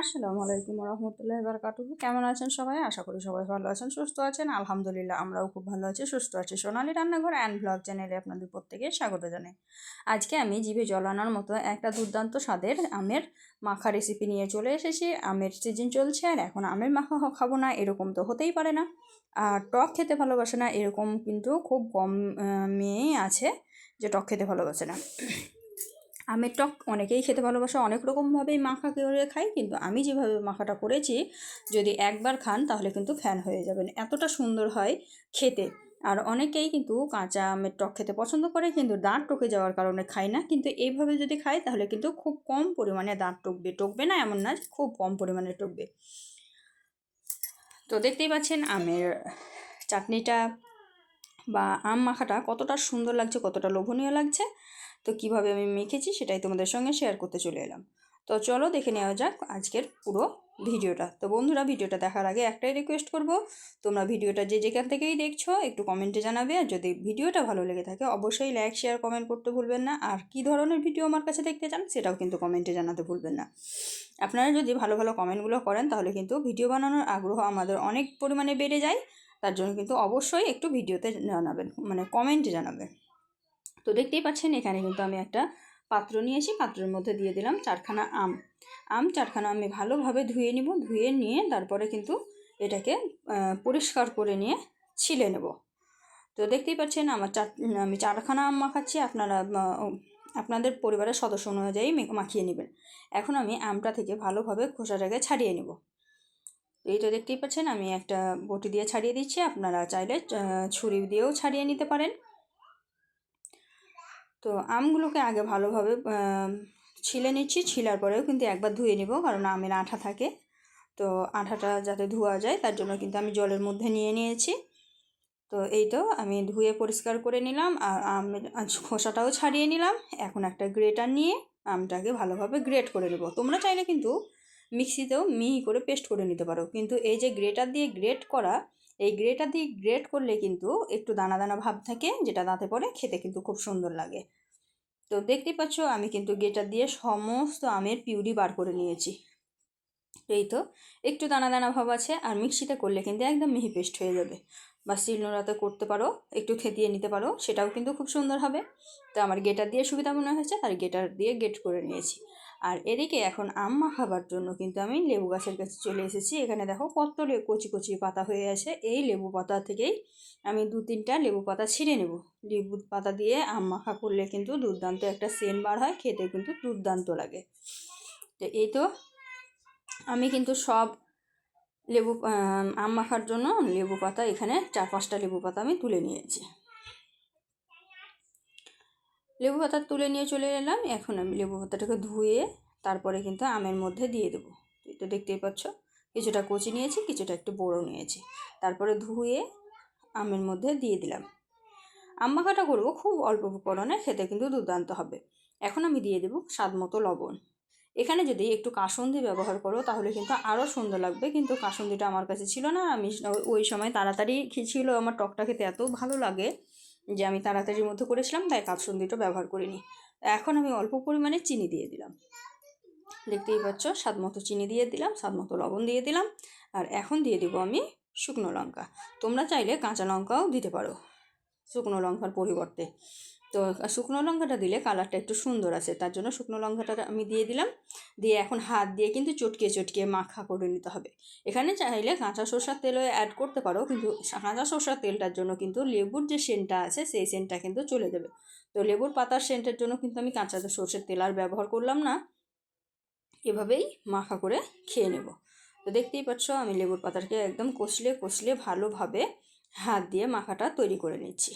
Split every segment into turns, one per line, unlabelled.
আসসালামু আলাইকুম রহমতুল্লাহ বারকাতুহু কেমন আছেন সবাই? আশা করি সবাই ভালো আছেন, সুস্থ আছেন। আলহামদুলিল্লাহ, আমরাও খুব ভালো আছি, সুস্থ আছি। সোনালি রান্নাঘর অ্যান্ড ব্লগ চ্যানেলে আপনাদের প্রত্যেকে স্বাগত জানাই। আজকে আমি জিভে জল আনার মতো একটা দুর্দান্ত স্বাদের আমের মাখা রেসিপি নিয়ে চলে এসেছি। আমের সিজন চলছে আর এখন আমের মাখা খাব না, এরকম তো হতেই পারে না। আর টক খেতে ভালোবাসে না, এরকম কিন্তু খুব কম মেয়েই আছে যে টক খেতে ভালোবাসে না। আমের টক অনেকেই খেতে ভালোবাসে, অনেক রকমভাবেই মাখা করে খাই, কিন্তু আমি যেভাবে মাখাটা করেছি, যদি একবার খান তাহলে কিন্তু ফ্যান হয়ে যাবেন। এতটা সুন্দর হয় খেতে। আর অনেকেই কিন্তু কাঁচা আমের টক খেতে পছন্দ করে, কিন্তু দাঁত টকে যাওয়ার কারণে খায় না। কিন্তু এইভাবে যদি খায় তাহলে কিন্তু খুব কম পরিমাণে দাঁত টকবে। টকবে না এমন না খুব কম পরিমাণে টকবে। তো দেখতেই পাচ্ছেন আমের চাটনিটা বা আম মাখাটা কতটা সুন্দর লাগছে, কতটা লোভনীয় লাগছে, তো কীভাবে আমি মেখেছি সেটাই তোমাদের সঙ্গে শেয়ার করতে চলে এলাম। তো চলো দেখে নেওয়া যাক আজকের পুরো ভিডিওটা। তো বন্ধুরা, ভিডিওটা দেখার আগে একটাই রিকোয়েস্ট করব। তোমরা ভিডিওটা যে যেখান থেকেই দেখছ, একটু কমেন্টে জানাবে। আর যদি ভিডিওটা ভালো লেগে থাকে, অবশ্যই লাইক শেয়ার কমেন্ট করতে ভুলবেন না। আর কি ধরনের ভিডিও আমার কাছে দেখতে চান, সেটাও কিন্তু কমেন্টে জানাতে ভুলবেন না। আপনারা যদি ভালো ভালো কমেন্টগুলো করেন, তাহলে কিন্তু ভিডিও বানানোর আগ্রহ আমাদের অনেক পরিমাণে বেড়ে যায়। তার জন্য কিন্তু অবশ্যই একটু ভিডিওতে জানাবেন মানে কমেন্টে জানাবেন। তো দেখতেই পাচ্ছেন, এখানে কিন্তু আমি একটা পাত্র নিয়েছি পাত্রের মধ্যে দিয়ে দিলাম চারখানা আম। আম, চারখানা আমি ভালোভাবে ধুয়ে নিব, ধুয়ে নিয়ে তারপরে কিন্তু এটাকে পরিষ্কার করে নিয়ে ছিলে নেব। তো দেখতেই পাচ্ছেন, আমার চার, আমি চারখানা আম মাখাচ্ছি, আপনারা আপনাদের পরিবারের সদস্য অনুযায়ী মাখিয়ে নেবেন। এখন আমি আমটা থেকে ভালোভাবে খোসাটাকে ছাড়িয়ে নেব। এই তো দেখতেই পাচ্ছেন, আমি একটা বটি দিয়ে ছাড়িয়ে দিচ্ছি। আপনারা চাইলে ছুরি দিয়েও ছাড়িয়ে নিতে পারেন। তো আমগুলোকে আগে ভালোভাবে ছিলে নিচ্ছি। ছিলার পরেও কিন্তু একবার ধুয়ে নিব, কারণ আমের আঠা থাকে। তো আঠাটা যাতে ধোয়া যায়, তার জন্য কিন্তু আমি জলের মধ্যে নিয়ে নিয়েছি। তো এই তো আমি ধুয়ে পরিষ্কার করে নিলাম, আর আমের খোসাটাও ছাড়িয়ে নিলাম। এখন একটা গ্রেটার নিয়ে আমটাকে ভালোভাবে গ্রেট করে নেব। তোমরা চাইলে কিন্তু মিক্সিতেও মিহি করে পেস্ট করে নিতে পারো। কিন্তু এই যে গ্রেটার দিয়ে গ্রেট করা, এই গ্রেটার দিয়ে গ্রেট করলে কিন্তু একটু দানা দানা ভাব থাকে, যেটা দাঁতে পড়ে, খেতে কিন্তু খুব সুন্দর লাগে। তো দেখতে পাচ্ছ, আমি কিন্তু গ্রেটার দিয়ে সমস্ত আমের পিউরি বার করে নিয়েছি। এই তো, একটু দানা দানা ভাব আছে, আর মিক্সিতে করলে কিন্তু একদম মিহি পেস্ট হয়ে যাবে। বা শিলনোড়াতে করতে পারো, একটু খেতিয়ে নিতে পারো, সেটাও কিন্তু খুব সুন্দর হবে। তো আমার গেটার দিয়ে সুবিধা মনে হয়েছে, আর গেটার দিয়ে গেট করে নিয়েছি। আর এদিকে এখন আম মাখাবার জন্য কিন্তু আমি লেবু গাছের কাছে চলে এসেছি। এখানে দেখো কত কচি কচি পাতা হয়ে আছে। এই লেবু পাতা থেকেই আমি দু তিনটা লেবু পাতা ছিঁড়ে নেব। লেবু পাতা দিয়ে আম মাখা করলে কিন্তু দুর্দান্ত একটা সেন বার হয়, খেতে কিন্তু দুর্দান্ত লাগে। তো এই তো আমি কিন্তু সব লেবু আম মাখার জন্য লেবু পাতা এখানে চার পাঁচটা লেবু পাতা আমি তুলে নিয়েছি। লেবু পাতা তুলে নিয়ে চলে এলাম। এখন আমি লেবু পাতাটাকে ধুয়ে তারপরে কিন্তু আমের মধ্যে দিয়ে দেবো। তো দেখতেই পাচ্ছ, কিছুটা কচি নিয়েছি, কিছুটা একটু বড় নিয়েছি। তারপরে ধুয়ে আমের মধ্যে দিয়ে দিলাম। আম মাখাটা করব খুব অল্প উপকরণে, খেতে কিন্তু দুর্দান্ত হবে। এখন আমি দিয়ে দেবো স্বাদ মতো লবণ। এখানে যদি একটু কাসন্দি ব্যবহার করো, তাহলে কিন্তু আরও সুন্দর লাগবে। কিন্তু কাসন্দিটা আমার কাছে ছিল না, আমি ওই সময় তাড়াতাড়ি ছিল আমার টকটা খেতে এত ভালো লাগে। যে আমি তাড়াতাড়ির মধ্যে করেছিলাম, তাই কাপসন্দিটা ব্যবহার করিনি। এখন আমি অল্প পরিমাণে চিনি দিয়ে দিলাম। দেখতেই পাচ্ছ স্বাদ মতো চিনি দিয়ে দিলাম স্বাদ মতো লবণ দিয়ে দিলাম, আর এখন দিয়ে দেবো আমি শুকনো লঙ্কা। তোমরা চাইলে কাঁচা লঙ্কাও দিতে পারো শুকনো লঙ্কার পরিবর্তে। তো শুকনো লঙ্কাটা দিলে কালারটা একটু সুন্দর আছে, তার জন্য শুকনো লঙ্কাটা আমি দিয়ে দিলাম। দিয়ে এখন হাত দিয়ে কিন্তু চটকিয়ে চটকিয়ে মাখা করে নিতে হবে। এখানে চাইলে কাঁচা সরষার তেলও অ্যাড করতে পারো, কিন্তু কাঁচা সরষার তেলটার জন্য কিন্তু লেবুর যে সেন্টটা আছে, সেই সেন্টটা কিন্তু চলে যাবে। তো লেবুর পাতার সেন্টের জন্য কিন্তু আমি কাঁচা সর্ষের তেল আর ব্যবহার করলাম না। এভাবেই মাখা করে খেয়ে নেব। তো দেখতেই পাচ্ছ, আমি লেবুর পাতাটাকে একদম কষলে কষলে ভালোভাবে হাত দিয়ে মাখাটা তৈরি করে নিচ্ছি।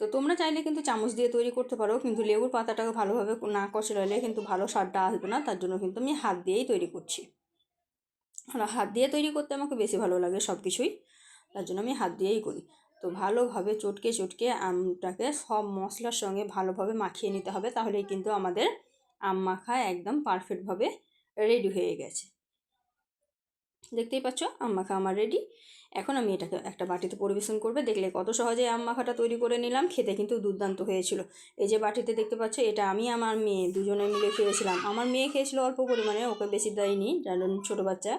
তো তোমরা চাইলে কিন্তু চামচ দিয়ে তৈরি করতে পারো, কিন্তু লেবুর পাতাটাকে ভালোভাবে না কষলালে কিন্তু ভালো স্বাদটা আসবে না, তার জন্য কিন্তু আমি হাত দিয়েই তৈরি করছি। আর হাত দিয়ে তৈরি করতে আমাকে বেশি ভালো লাগে সব কিছুই তার জন্য আমি হাত দিয়েই করি। তো ভালোভাবে চটকে চটকে আমটাকে সব মশলার সঙ্গে ভালোভাবে মাখিয়ে নিতে হবে, তাহলেই কিন্তু আমাদের আম মাখা একদম পারফেক্টভাবে রেডি হয়ে গেছে। দেখতেই পাচ্ছ আম মাখা আমার রেডি এখন আমি এটাকে একটা বাটিতে পরিবেশন করবে, দেখলে কত সহজে আম মাখাটা তৈরি করে নিলাম, খেতে কিন্তু দুর্দান্ত হয়েছিল। এই যে বাটিতে দেখতে পাচ্ছ, এটা আমি আমার মেয়ে দুজনে মিলে খেয়েছিলাম। আমার মেয়ে খেয়েছিল অল্প পরিমাণে, ওকে বেশি দেয়নি কারণ ছোটো বাচ্চা,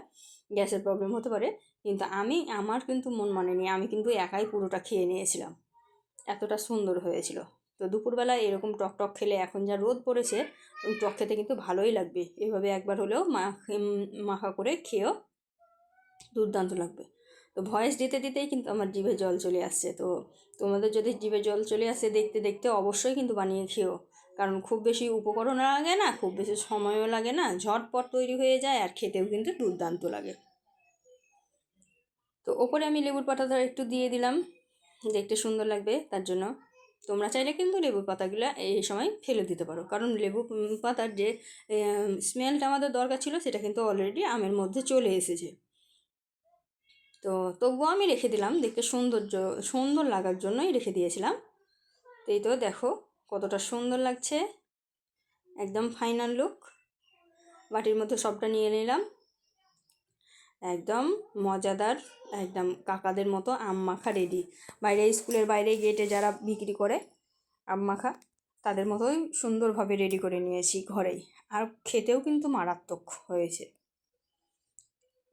গ্যাসের প্রবলেম হতে পারে। কিন্তু আমি, আমার কিন্তু মন মানেনি, আমি কিন্তু একাই পুরোটা খেয়ে নিয়েছিলাম। এতটা সুন্দর হয়েছিল। তো দুপুরবেলা এরকম টক টক খেলে এখন যা রোদ পড়েছে টক খেতে কিন্তু ভালোই লাগবে। এভাবে একবার হলেও মাখা করে খেয়েও দুর্দান্ত লাগবে। তো ভয়েস দিতে দিতেই কিন্তু আমার জিভে জল চলে আসছে। তো তোমাদের যদি জিভে জল চলে আসে দেখতে দেখতে অবশ্যই কিন্তু বানিয়ে খেও। কারণ খুব বেশি উপকরণ লাগে না, খুব বেশি সময়ও লাগে না, ঝটপট তৈরি হয়ে যায় আর খেতেও কিন্তু দুর্দান্ত লাগে। তো ওপরে আমি লেবুর পাতাটা একটু দিয়ে দিলাম, দেখতে সুন্দর লাগবে তার জন্য। তোমরা চাইলে কিন্তু লেবুর পাতাগুলো এই সময় ফেলে দিতে পারো। কারণ লেবু পাতার যে স্মেলটা আমাদের দরকার ছিল সেটা কিন্তু অলরেডি আমের মধ্যে চলে এসেছে। তো তবুও আমি রেখে দিলাম, দেখতে সৌন্দর্য, সুন্দর লাগার জন্যই রেখে দিয়েছিলাম। তো এই তো দেখো কতটা সুন্দর লাগছে, একদম ফাইনাল লুক বাটির মধ্যে সবটা নিয়ে নিলাম। একদম মজাদার, একদম কাকাদের মতো আম মাখা রেডি বাইরে স্কুলের বাইরে গেটে যারা বিক্রি করে আম মাখা, তাদের মতোই সুন্দরভাবে রেডি করে নিয়েছি ঘরেই। আর খেতেও কিন্তু মারাত্মক হয়েছে।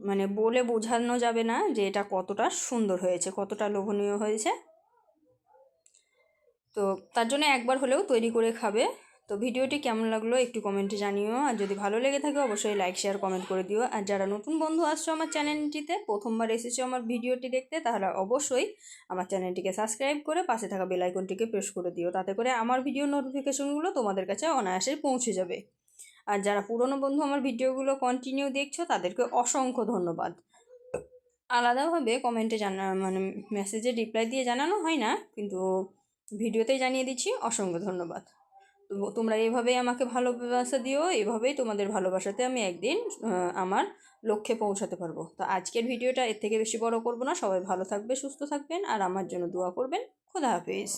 মানে বলে বোঝানো যাবে না যে এটা কতটা সুন্দর হয়েছে, কতটা লোভনীয় হয়েছে। তো তার জন্য একবার হলেও তৈরি করে খাবে। তো ভিডিওটি কেমন লাগল একটু কমেন্টে জানিও। আর যদি ভালো লেগে থাকে অবশ্যই লাইক শেয়ার কমেন্ট করে দিও। আর যারা নতুন বন্ধু আসছো আমার চ্যানেলটিতে, প্রথমবার এসেছ আমার ভিডিওটি দেখতে, তাহলে অবশ্যই আমার চ্যানেলটিকে সাবস্ক্রাইব করে পাশে থাকা বেলাইকনটিকে প্রেস করে দিও। তাতে করে আমার ভিডিও নোটিফিকেশনগুলো তোমাদের কাছে অনায়াসে পৌঁছে যাবে। আর যারা পুরনো বন্ধু আমার ভিডিওগুলো কন্টিনিউ দেখছ, তাদেরকে অসংখ্য ধন্যবাদ। আলাদাভাবে কমেন্টে জানা মানে মেসেজে রিপ্লাই দিয়ে জানানো হয় না, কিন্তু ভিডিওতেই জানিয়ে দিচ্ছি, অসংখ্য ধন্যবাদ। তোমরা এইভাবেই আমাকে ভালোবাসা দিও, এভাবেই তোমাদের ভালোবাসাতে আমি একদিন আমার লক্ষ্যে পৌঁছাতে পারব। তো আজকের ভিডিওটা এর থেকে বেশি বড় করব না, সবাই ভালো থাকবে, সুস্থ থাকবেন, আর আমার জন্য দোয়া করবেন, খোদা হাফিজ।